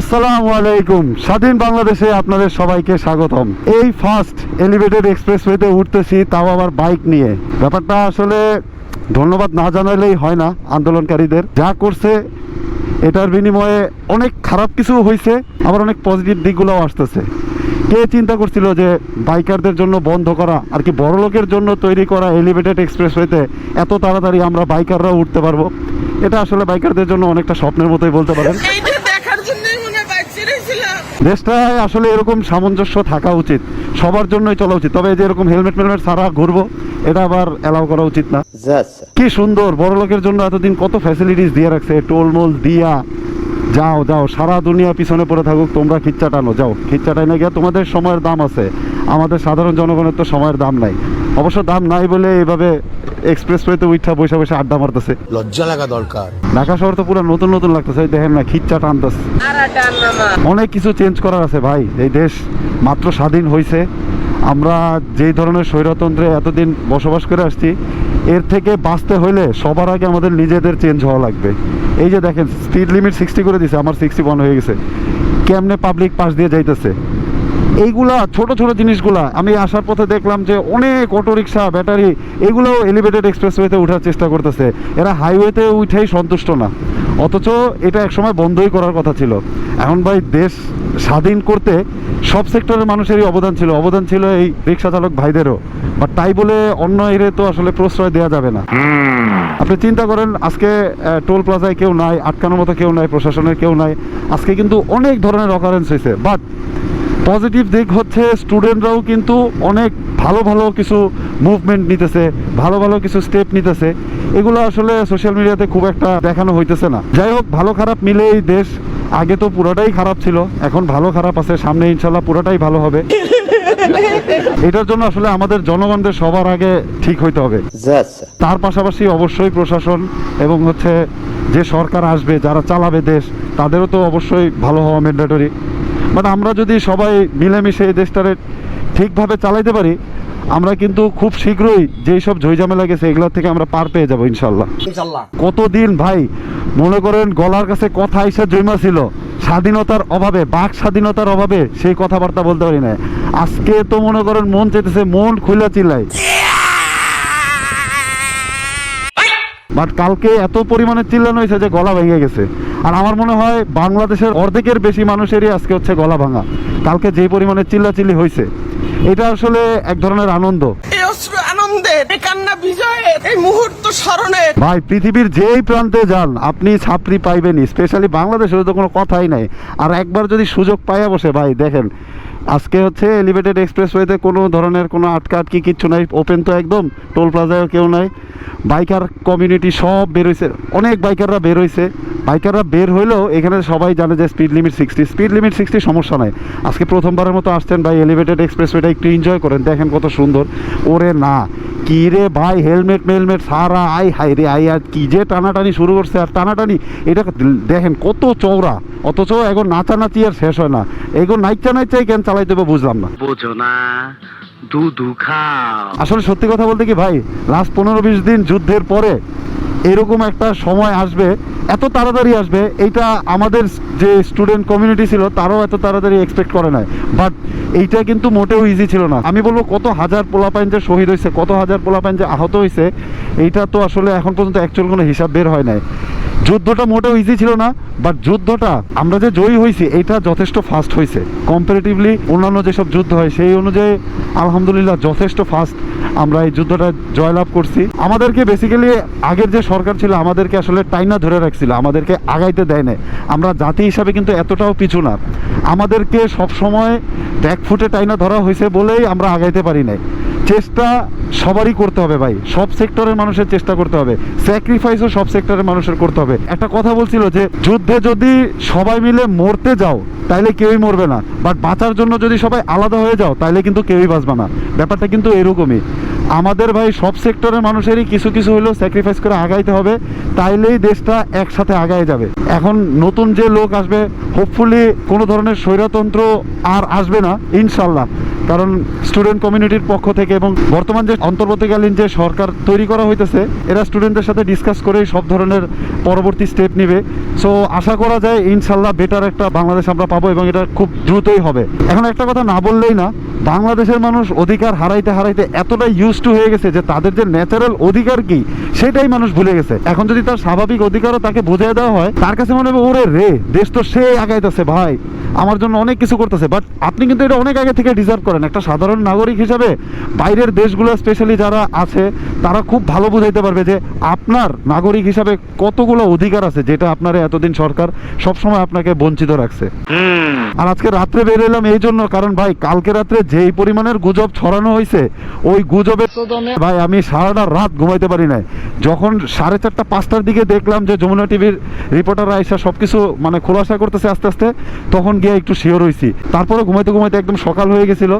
আসসালামু আলাইকুম। স্বাধীন বাংলাদেশে আপনাদের সবাইকে স্বাগতম। এই ফার্স্ট এলিভেটেড এক্সপ্রেসওয়েতে উঠতেছি, তাও আবার বাইক নিয়ে। ব্যাপারটা আসলে ধন্যবাদ না জানালেই হয় না আন্দোলনকারীদের। যা করছে, এটার বিনিময়ে অনেক খারাপ কিছু হয়েছে আবার অনেক পজিটিভ দিকগুলোও আসতেছে। কে চিন্তা করছিল যে বাইকারদের জন্য বন্ধ করা আর কি বড় লোকের জন্য তৈরি করা এলিভেটেড এক্সপ্রেসওয়েতে এত তাড়াতাড়ি আমরা বাইকাররাও উঠতে পারব? এটা আসলে বাইকারদের জন্য অনেকটা স্বপ্নের মতোই বলতে পারেন এইটা দেখার জন্যই মনে হয় বাইক ছেড়েছিলাম দেশটায় আসলে এরকম সামঞ্জস্য থাকা উচিত। সবার জন্যই চলা উচিত। তবে যে এরকম হেলমেট মেলমেট ছাড়া ঘুরবো এটা আবার অ্যালাউ করা উচিত না। কি সুন্দর বড় লোকের জন্য এতদিন কত ফ্যাসিলিটিস দিয়ে রাখছে। টোলমোল দিয়া। যাও যাও সারা দুনিয়া পিছনে পড়ে থাকুক তোমরা খিচ্চা টানো যাও। খিচ্চা টাইনে গিয়ে তোমাদের সময়ের দাম আছে। আমাদের সাধারণ জনগণের তো সময়ের দাম নাই। অবশ্য দাম নাই বলে এইভাবে এক্সপ্রেসওয়েতে উঠা বসে বসে আড্ডা মারতেছে। লজ্জা লাগা দরকার। ঢাকা শহর তো পুরো নতুন নতুন লাগতেছে দেখেন না খিচ্চা টানতেছে। অনেক কিছু চেঞ্জ করার আছে ভাই এই দেশ মাত্র স্বাধীন হয়েছে আমরা যেই ধরনের স্বৈরতন্ত্রে এতদিন বসবাস করে আসছি এর থেকে বাঁচতে হইলে সবার আগে আমাদের নিজেদের চেঞ্জ হওয়া লাগবে। এই যে দেখেন স্পিড লিমিট সিক্সটি করে দিছে আমার সিক্সটি ওয়ান হয়ে গেছে। কেমনে পাবলিক পাশ দিয়ে যাইতেছে? এইগুলা ছোট ছোট জিনিসগুলা। আমি আসার পথে দেখলাম যে অনেক অটোরিকশা ব্যাটারি এগুলোও এলিভেটেড এক্সপ্রেসওয়েতে ওঠার চেষ্টা করতেছে। এরা হাইওয়েতে উঠেই সন্তুষ্ট না। অথচ এটা একসময় বন্ধই করার কথা ছিল। এখন ভাই দেশ স্বাধীন করতে সব সেক্টরের মানুষেরই অবদান ছিল। অবদান ছিল এই রিক্সা চালক ভাইদেরও। বাট তাই বলে অন্য এরে তো আসলে প্রশ্রয় দেওয়া যাবে না। আপনি চিন্তা করেন আজকে টোল প্লাজায় কেউ নাই আটকানোর মতো কেউ নাই প্রশাসনের কেউ নাই। আজকে কিন্তু অনেক ধরনের অকারেন্স হয়েছে বাট পজিটিভ দিক হচ্ছে স্টুডেন্টরাও কিন্তু অনেক ভালো ভালো কিছু মুভমেন্ট নিতেছে ভালো ভালো কিছু স্টেপ নিতেছে। এগুলো আসলে সোশ্যাল মিডিয়াতে খুব একটা দেখানো হইতেছে না। যাই হোক ভালো খারাপ মিলে এই দেশ আগে তো পুরোটাই খারাপ ছিল এখন ভালো খারাপ আছে সামনে ইনশাল্লাহ পুরোটাই ভালো হবে। এটার জন্য আসলে আমাদের জনগণদের সবার আগে ঠিক হইতে হবে। তার পাশাপাশি অবশ্যই প্রশাসন এবং হচ্ছে যে সরকার আসবে যারা চালাবে দেশ তাদেরও তো অবশ্যই ভালো হওয়া ম্যান্ডেটরি বাট আমরা যদি সবাই মিলেমিশে এই দেশটারে ঠিকভাবে চালাইতে পারি আমরা কিন্তু খুব শীঘ্রই যেই সব ঝইঝামেলা গেছে এগুলোর থেকে আমরা পার পেয়ে যাব ইনশাল্লাহ কতদিন ভাই মনে করেন গলার কাছে কথা এসে জমা ছিল স্বাধীনতার অভাবে বাক স্বাধীনতার অভাবে সেই কথাবার্তা বলতে পারি না আজকে তো মনে করেন মন চাইতেছে মন খুলে চিল্লাই। বাট কালকে এত পরিমাণে চিল্লানো হয়েছে যে গলা ভেঙে গেছে। আর আমার মনে হয় বাংলাদেশের অর্ধেকের বেশি মানুষেরই আজকে হচ্ছে গলা ভাঙা। কালকে যে পরিমাণে চিল্লাচিল্লি হয়েছে এটা আসলে এক ধরনের আনন্দ। ভাই পৃথিবীর যেই প্রান্তে যান আপনি ছাত্রী পাইবেনই। স্পেশালি বাংলাদেশের তো কোনো কথাই নাই। আর একবার যদি সুযোগ পাইয়া বসে ভাই দেখেন আজকে হচ্ছে এলিভেটেড এক্সপ্রেসওয়েতে কোনো ধরনের কোনো আটকা আটকি কিচ্ছু নাই। ওপেন তো একদম টোল প্লাজায় কেউ নাই। বাইকার কমিউনিটি সব বের হয়েছে অনেক বাইকাররা বের হয়েছে বাইকাররা বের হইলেও এখানে সবাই জানে যে speed limit sixty speed limit sixty সমস্যা নাই। আজকে প্রথমবারের মতো আসছেন ভাই এলিভেটেড এক্সপ্রেসওয়েটা একটু এনজয় করেন। দেখেন কত সুন্দর। ওরে না। কি রে ভাই হেলমেট মেলমেট সারা আই হাই রে আই আর কি যে টানাটানি শুরু করছে আর টানাটানি এটা দেখেন কত চওড়া অথচ এখন নাচানাচি আর শেষ হয় না। এখন নাইচা নাইচাই কেন চালাই দেবো বুঝলাম না। বোঝো না আসলে সত্যি কথা বলতে কি ভাই লাস্ট পনেরো বিশ দিন যুদ্ধের পরে এরকম একটা সময় আসবে, এত তাড়াতাড়ি আসবে, এইটা আমাদের যে স্টুডেন্ট কমিউনিটি ছিল, তারাও এত তাড়াতাড়ি এক্সপেক্ট করে নাই। বাট এইটা কিন্তু মোটেও ইজি ছিল না। আমি বলব কত হাজার পোলাপাইন যে শহীদ হয়েছে, কত হাজার পোলাপাইন যে আহত হয়েছে, এইটা তো আসলে এখন পর্যন্ত অ্যাকচুয়াল কোনো হিসাব বের হয় নাই। যুদ্ধটা মোটেও ইজি ছিল না বাট যুদ্ধটা আমরা যে জয়ী হয়েছি, এটা যথেষ্ট ফাস্ট হয়েছে। কম্পারেটিভলি অন্যান্য যেসব যুদ্ধ হয়, সেই অনুযায়ী, আলহামদুলিল্লাহ, যথেষ্ট ফাস্ট আমরা এই যুদ্ধটা জয়লাভ করছি। আমাদেরকে বেসিক্যালি আগের যে সরকার ছিল, আমাদেরকে আসলে টাইনা ধরে রাখছিল, আমাদেরকে আগাইতে দেয় না আমরা জাতি হিসাবে কিন্তু এতটাও পিছু না। আমাদেরকে সব সময় ব্যাক ফুটে টাইনা ধরা হয়েছে বলেই আমরা আগাইতে পারি নাই। চেষ্টা সবারই করতে হবে ভাই। সব সেক্টরের মানুষের চেষ্টা করতে হবে। স্যাক্রিফাইসও সব সেক্টরের মানুষের করতে হবে। একটা কথা বলছিল যে, যুদ্ধে যদি সবাই মিলে মরতে যাও, তাইলে কেউই মরবে না। বাট বাঁচার জন্য যদি সবাই আলাদা হয়ে যাও, তাইলে কিন্তু কেউই বাঁচবে না। ব্যাপারটা কিন্তু এরকমই। আমাদের ভাই সব সেক্টরের মানুষেরই কিছু কিছু হলেও স্যাক্রিফাইস করে আগাইতে হবে। তাইলেই দেশটা একসাথে আগায় যাবে। এখন নতুন যে লোক আসবে হোপফুলি কোনো ধরনের স্বৈরতন্ত্র আর আসবে না, ইনশাল্লাহ। কারণ স্টুডেন্ট কমিউনিটির পক্ষ থেকে এবং বর্তমান যে অন্তর্বর্তীকালীন যে সরকার তৈরি করা হইতেছে, এরা স্টুডেন্টদের সাথে ডিসকাস করেই সব ধরনের পরবর্তী স্টেপ নেবে। সো আশা করা যায় ইনশাল্লাহ বেটার একটা বাংলাদেশ আমরা পাবো এবং এটা খুব দ্রুতই হবে। এখন একটা কথা না বললেই না বাংলাদেশের মানুষ অধিকার হারাইতে হারাইতে এতটাই ইউজ টু হয়ে গেছে যে তাদের যে ন্যাচারাল অধিকার কি সেটাই মানুষ ভুলে গেছে। এখন যদি তার স্বাভাবিক অধিকারও তাকে বুঝিয়ে দেওয়া হয় তার কাছে মনে হবে ওরে রে দেশ তো সে আগাইতেছে ভাই আমার জন্য অনেক কিছু করতেছে। বাট আপনি কিন্তু এটা অনেক আগে থেকে ডিজার্ভ করেন। একটা সাধারণ নাগরিক হিসাবে বাইরের দেশগুলো স্পেশালি যারা আছে তারা খুব ভালো বুঝাইতে পারবে যে আপনার নাগরিক হিসাবে কতগুলো অধিকার আছে যেটা আপনার এতদিন সরকার সবসময় আপনাকে বঞ্চিত রাখছে। আর আজকে রাত্রে বের এলাম এই জন্য কারণ ভাই কালকে রাত্রে যেই পরিমাণের গুজব ছড়ানো হয়েছে, ওই গুজবের ভাই আমি সারাটা রাত ঘুমাইতে পারি নাই। যখন সাড়ে চারটা, পাঁচটার দিকে দেখলাম যে যমুনা টিভির রিপোর্টাররা এসে সব কিছু মানে খোলাসা করতেছে আস্তে আস্তে, তখন গিয়ে একটু শিওর হয়েছি তারপরে ঘুমাইতে ঘুমাইতে একদম সকাল হয়ে গেছিল,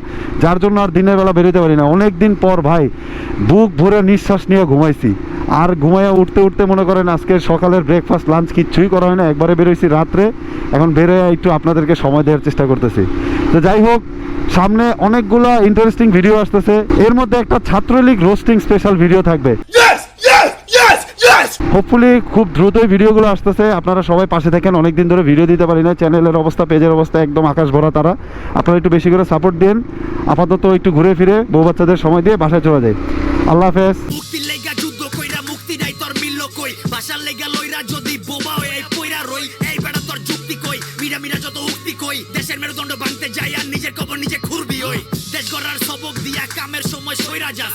যার জন্য আর দিনের বেলা বেরোতে পারি না। অনেক দিন পর ভাই বুক ভরে নিঃশ্বাস নিয়ে ঘুমাইছি। আর ঘুমাইয়া উঠতে উঠতে মনে করেন আজকে সকালের ব্রেকফাস্ট লাঞ্চ কিচ্ছুই করা হয় না। একবারে বেরোইছি রাত্রে। এখন বেরোয় একটু আপনাদেরকে সময় দেওয়ার চেষ্টা করতেছি। তো যাই হোক, সামনে অনেকগুলো ইন্টারেস্টিং ভিডিও আসতেছে। এর মধ্যে একটা ছাত্রলীগ রোস্টিং স্পেশাল ভিডিও থাকবে! হোপফুলি খুব দ্রুতই ভিডিওগুলো আসতেছে। আপনারা সবাই পাশে থাকেন। অনেকদিন ধরে ভিডিও দিতে পারি না চ্যানেলের অবস্থা পেজের অবস্থা একদম আকাশ ভরা তারা। আপনারা একটু বেশি করে সাপোর্ট দিন। আপাতত একটু ঘুরে ফিরে বউ বাচ্চাদের সময় দিয়ে বাসায় চলে যায় আল্লাহ হাফেজ। ওই। দেশ গড়ার সবক দিয়া কামের সময় সৈরা যাস।